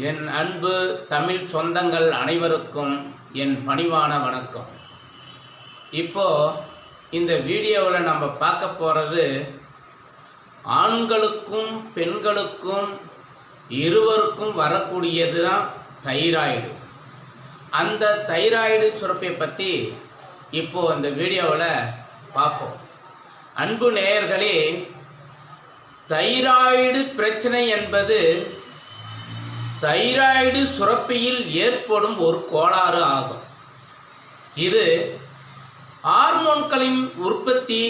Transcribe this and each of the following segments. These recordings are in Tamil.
என் அன்பு தமிழ் சொந்தங்கள் அனைவருக்கும் என் பணிவான வணக்கம். இப்போ இந்த வீடியோவில் நம்ம பார்க்க போகிறது ஆண்களுக்கும் பெண்களுக்கும் இருவருக்கும் வரக்கூடியது தான் தைராய்டு. அந்த தைராய்டு சுரப்பை பற்றி இப்போ இந்த வீடியோவில் பார்ப்போம். அன்பு நேயர்களே தைராய்டு பிரச்சனை என்பது தைராய்டு சுரப்பியில் ஏற்படும் ஒரு கோளாறு ஆகும். இது ஹார்மோன்களின் உற்பத்தி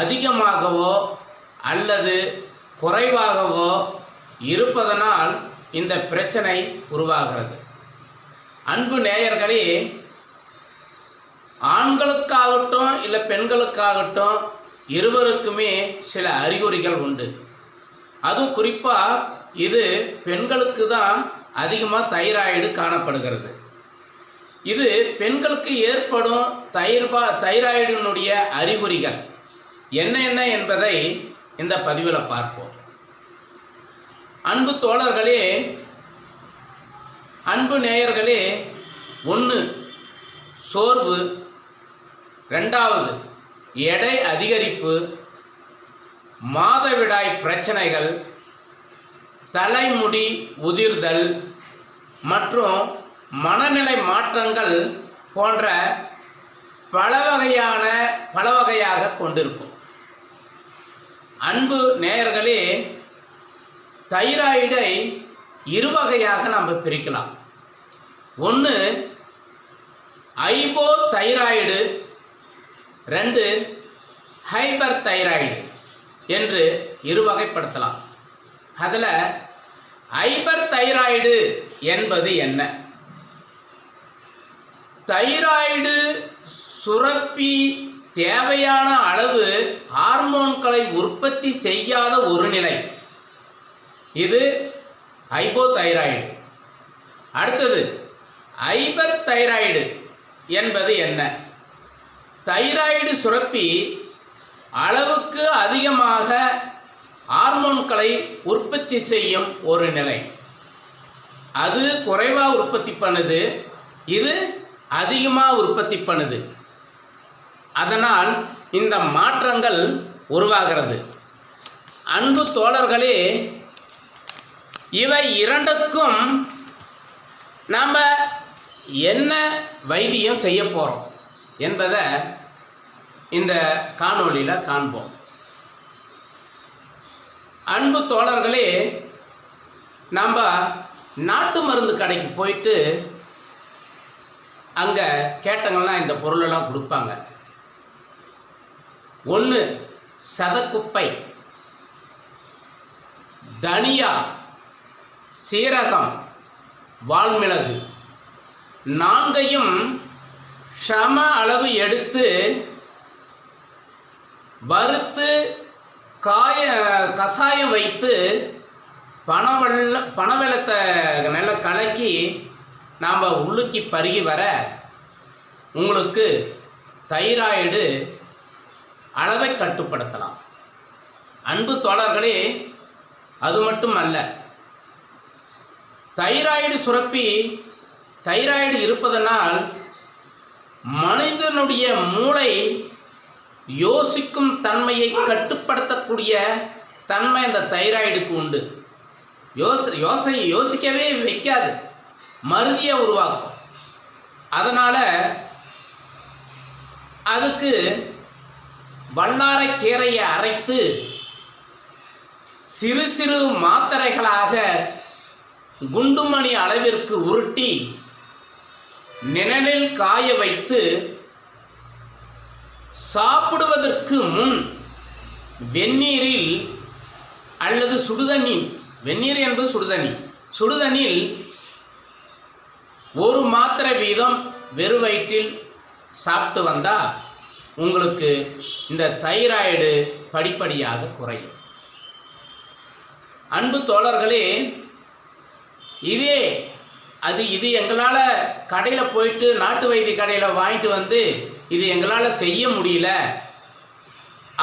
அதிகமாகவோ அல்லது குறைவாகவோ இருப்பதனால் இந்த பிரச்சனை உருவாகிறது. அன்பு நேயர்களே ஆண்களுக்காகட்டும் இல்லை பெண்களுக்காகட்டும் இருவருக்குமே சில அறிகுறிகள் உண்டு. அதுவும் குறிப்பாக இது பெண்களுக்கு தான் அதிகமாக தைராய்டு காணப்படுகிறது. இது பெண்களுக்கு ஏற்படும் தைர்பா தைராய்டினுடைய அறிகுறிகள் என்ன என்ன என்பதை இந்த பதிவில் பார்ப்போம். அன்பு தோழர்களே அன்பு நேயர்களே ஒன்று சோர்வு. ரெண்டாவது எடை அதிகரிப்பு மாதவிடாய் பிரச்சனைகள். தலைமுடி உதிர்தல் மற்றும் மனநிலை மாற்றங்கள் போன்ற பல வகையான பல வகையாக கொண்டிருக்கும். அன்பு நேயர்களே தைராய்டை இரு வகையாக நம்ம பிரிக்கலாம். ஒன்று ஐபோ தைராய்டு ரெண்டு ஹைபர் தைராய்டு என்று இருவகைப்படுத்தலாம் அதில் ஐபர் தைராய்டு என்பது என்ன? தைராய்டு சுரப்பி தேவையான அளவு ஹார்மோன்களை உற்பத்தி செய்யாத ஒரு நிலை. இது ஹைபோதைராய்டு அடுத்தது ஐபர் தைராய்டு என்பது என்ன? தைராய்டு சுரப்பி அளவுக்கு அதிகமாக ஹார்மோன்களை உற்பத்தி செய்யும் ஒரு நிலை. அது குறைவாக உற்பத்தி பண்ணுது இது அதிகமாக உற்பத்தி பண்ணுது. அதனால் இந்த மாற்றங்கள் உருவாகிறது. அன்பு தோழர்களே இவை இரண்டுக்கும் நாம் என்ன வைத்தியம் செய்ய போகிறோம் என்பதை இந்த காணொளியில் காண்போம். அன்பு தோழர்களே நாம் நாட்டு மருந்து கடைக்கு போயிட்டு அங்கே கேட்டங்கன்னா இந்த பொருளெல்லாம் கொடுப்பாங்க. ஒன்று சதக்குப்பை. தனியா சீரகம் வால்மிளகு. நான்கையும் சம அளவு எடுத்து வறுத்து காய கஷாயம் வைத்து பனவெள்ள பனவெள்ளத்தை நல்லா கலக்கி நாம் உள்ளுக்கி பருகி வர உங்களுக்கு தைராய்டு அளவை கட்டுப்படுத்தலாம். அன்பு தோழர்களே அது மட்டும் அல்ல தைராய்டு சுரப்பி தைராய்டு இருப்பதனால் மனிதனுடைய மூளை யோசிக்கும் தன்மையை கட்டுப்படுத்தக்கூடிய தன்மை அந்த தைராய்டுக்கு உண்டு. யோச யோசனை யோசிக்கவே வைக்காது. மருதியை உருவாக்கும். அதனால் அதுக்கு வல்லாரைக்கீரையை அரைத்து சிறு சிறு மாத்திரைகளாக குண்டுமணி அளவிற்கு உருட்டி நிழலில் காய வைத்து சாப்பிடுவதற்கு முன் வெந்நீரில் அல்லது சுடுதண்ணீர். வெந்நீர் என்பது சுடுதண்ணி சுடுதண்ணில் ஒரு மாத்திரை வீதம் வெறும் வயிற்றில் சாப்பிட்டு வந்தால் உங்களுக்கு இந்த தைராய்டு படிப்படியாக குறையும். அன்பு தோழர்களே இதே அது இது எங்களால் கடையில் போயிட்டு நாட்டு வைத்திய கடையில் வாங்கிட்டு வந்து இது எங்களால் செய்ய முடியல.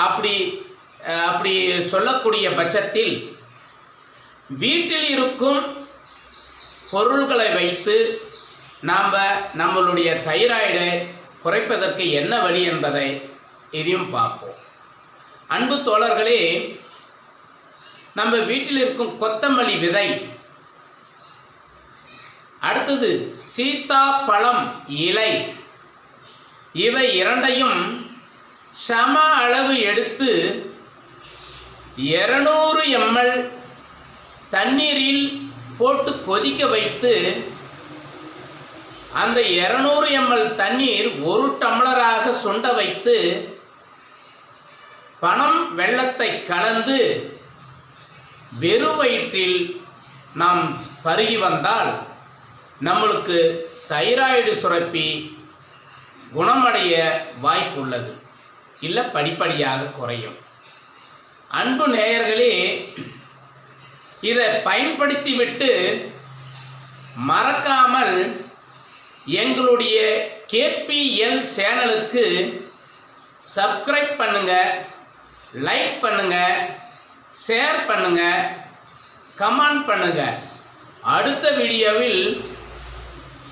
அப்படி அப்படி சொல்லக்கூடிய பட்சத்தில் வீட்டில் இருக்கும் பொருள்களை வைத்து நாம் நம்மளுடைய தைராய்டை குறைப்பதற்கு என்ன வழி என்பதை இதையும் பார்ப்போம். அன்பு தோழர்களே நம்ம வீட்டில் இருக்கும் கொத்தமல்லி விதை அடுத்தது சீதா பழம் இலை. இவை இரண்டையும் சம அளவு எடுத்து இருநூறு எம்எல் தண்ணீரில் போட்டு கொதிக்க வைத்து அந்த இரநூறு எம்எல் தண்ணீர் ஒரு டம்ளராக சுண்ட வைத்து பணம் வெள்ளத்தை கலந்து வெறுவயிற்றில் நாம் பருகி வந்தால் நம்மளுக்கு தைராய்டு சுரப்பி குணமடைய வாய்ப்புள்ளது. இல்லை படிப்படியாக குறையும். அன்பு நேயர்களே இதை பயன்படுத்திவிட்டு மறக்காமல் எங்களுடைய கேபிஎல் சேனலுக்கு சப்ஸ்கிரைப் பண்ணுங்க லைக் பண்ணுங்க ஷேர் பண்ணுங்க கமெண்ட் பண்ணுங்க. அடுத்த வீடியோவில்